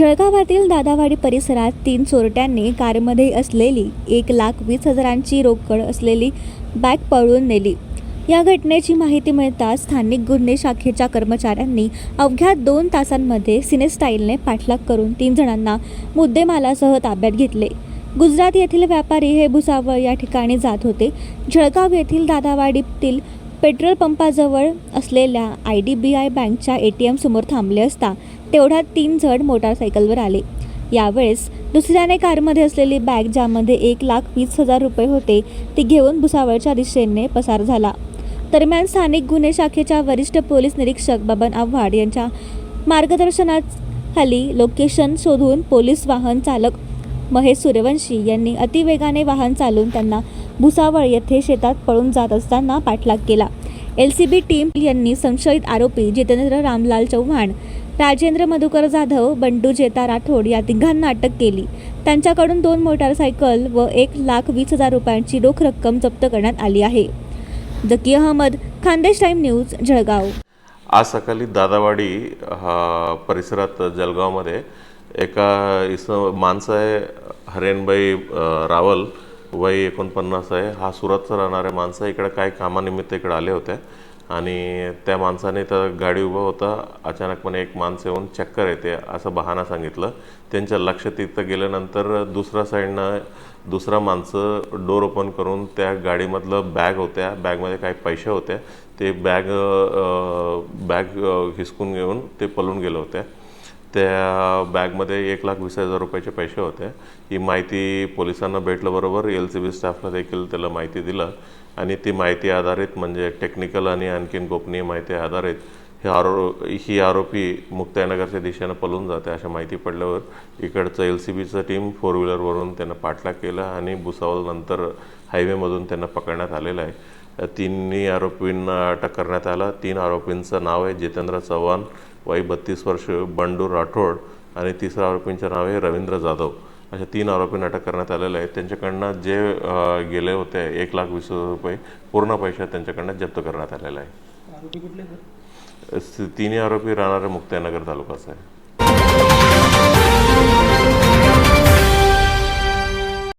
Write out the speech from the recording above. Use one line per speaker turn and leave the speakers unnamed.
जळगावातील दादावाडी परिसरात तीन चोरट्यांनी कारमध्ये असलेली एक लाख वीस हजारांची रोकड असलेली बॅग पळून नेली. या घटनेची माहिती मिळताच स्थानिक गुन्हे शाखेच्या कर्मचाऱ्यांनी अवघ्या दोन तासांमध्ये सिनेस्टाईलने पाठलाग करून तीन जणांना मुद्देमालासह ताब्यात घेतले. गुजरात येथील व्यापारी हे भुसावळ या ठिकाणी जात होते. जळगाव येथील दादावाडीतील पेट्रोल पंपाजवळ असलेल्या आय डी बी आय बँकच्या ए टी एमसमोर थांबले असता तेवढ्यात तीन जण मोटारसायकलवर आले. यावेळेस दुसऱ्याने कारमध्ये असलेली बॅग ज्यामध्ये एक लाख वीस हजार रुपये होते ती घेऊन भुसावळच्या दिशेने पसार झाला. दरम्यान स्थानिक गुन्हे शाखेच्या वरिष्ठ पोलीस निरीक्षक बबन आव्हाड यांच्या मार्गदर्शनाखाली लोकेशन शोधून पोलीस वाहन चालक महेश सूर्यवंशी यांनी अतिवेगाने वाहन चालवून त्यांना भुसावळ येथे शेतात पळून जात असताना पाठलाग केला. एल सी बी टीम यांनी संशयित आरोपी जितेंद्र रामलाल चव्हाण राजेंद्र मधुकर जाधव बंडू जेता राठोड या तिघांना अटक केली. त्यांच्याकडून दोन मोटारसायकल व एक लाख वीस हजार रुपयांची रोख रक्कम जप्त करण्यात आली आहे. Zaki Ahmad Khandesh time news Jalgaon.
आज सकाळी दादावाडी हा परिसरात जळगावमध्ये एका इस माणसं आहे हरेनबाई रावल वय एकोणपन्नास आहे. हा सुरतचा राहणाऱ्या माणसं इकडे काय कामानिमित्त इकडे आले होते. आणि त्या माणसाने तर गाडी उभा होता. अचानकपणे एक माणसं येऊन चक्कर येते असं बहाना सांगितलं. त्यांच्या लक्ष तिथं गेल्यानंतर दुसऱ्या साईडनं दुसरा माणसं डोर ओपन करून त्या गाडीमधलं बॅग होत्या. बॅगमध्ये काही पैसे होते. ते बॅग बॅग हिसकून घेऊन ते पळून गेले होते. त्या बॅगमध्ये एक लाख वीस हजार रुपयाचे पैसे होते. ही माहिती पोलिसांना भेटल्याबरोबर एल सी बी स्टाफला देखील त्याला माहिती दिलं. आणि ती माहिती आधारित म्हणजे टेक्निकल आणि आणखीन गोपनीय माहिती आधारित हे आरो ही आरोपी मुक्ताईनगरच्या दिशेनं पळून जाते अशा माहिती पडल्यावर इकडचं एल सी बीचं टीम फोर व्हीलरवरून त्यांना पाठलाग केला आणि भुसावलनंतर हायवेमधून त्यांना पकडण्यात आलेलं आहे. तिन्ही आरोपींना अटक करण्यात आला. तीन आरोपींचं नाव आहे जितेंद्र चव्हाण वय बत्तीस वर्ष बंडू राठोड आणि तिसऱ्या आरोपींचं नाव आहे रवींद्र जाधव. अशा तीन आरोपींना अटक करण्यात आलेलं आहे. त्यांच्याकडनं जे गेले होते एक लाख वीस हजार रुपये पूर्ण पैसे त्यांच्याकडनं जप्त करण्यात आलेला आहे. तिन्ही आरोपी राहणारे मुक्ताईनगर तालुक्याचा आहे.